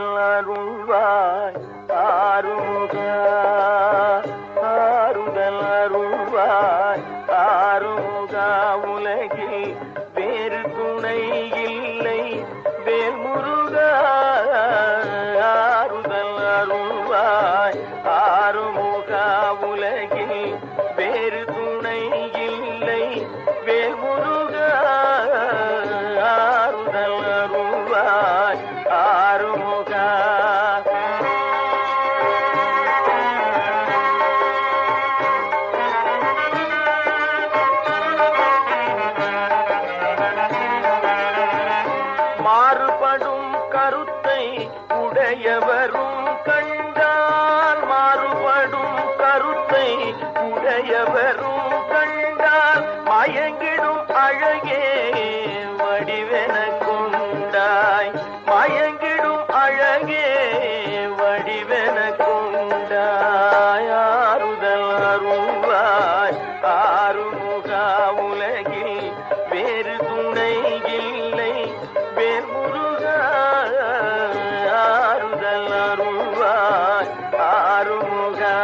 கடல் அருள்வாய் ஆறுமுக ஆறுதல் அருள்வாய் ஆறுமுக உலகில் வேறு துணை இல்லை. வேல் முருக ஆறுதல் அருள்வாய் ஆறுமுக உலகில் உடையவரும் கண்டால் மாறுபடும் கருத்தை உடையவரும் கண்டால் மயங்கிடும் அழகே வடிவென கொண்டாய். மயங்கிடும் அழகே வடிவென கொண்டாய். ஆறுதல் அருள்வாய். ஆறுமுகா உலகில் வேறு துணை ஆறுமுகா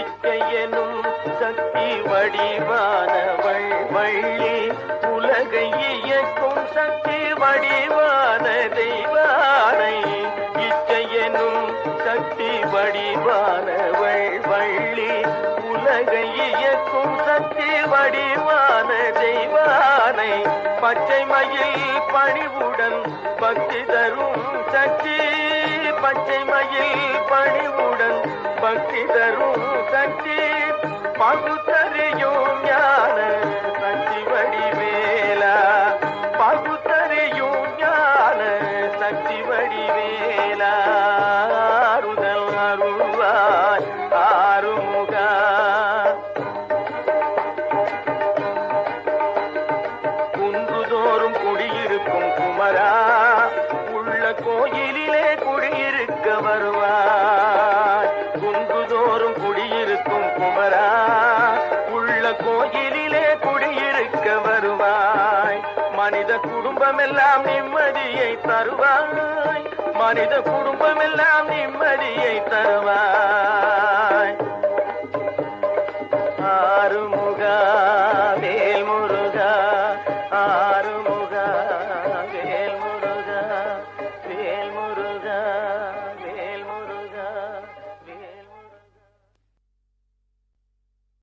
இச்சையெனும் சக்தி வடிவானவள் வள்ளி உலகை இயக்கும் சக்தி வடிவான தெய்வானை. இச்சையெனும் சக்தி வடிவான இயக்கும் சக்தி வடிவான தெய்வானை பச்சை மயில் பணிவுடன் பக்தி தரும் சக்தி. பச்சை மயில் பணிவுடன் பக்தி தரும் சக்தி. பகுத்தறி குடியிருக்கும் உள்ள கோயிலிலே குடியிருக்க வருவார் குன்றுதோறும் குடியிருக்கும் குமரா? உள்ள கோயிலிலே குடியிருக்க வருவாய். மனித குடும்பமெல்லாம் நிம்மதியை தருவாய். மனித குடும்பமெல்லாம் நிம்மதியை தருவாய். ஆறுமுகா வேல் முருகா ஆ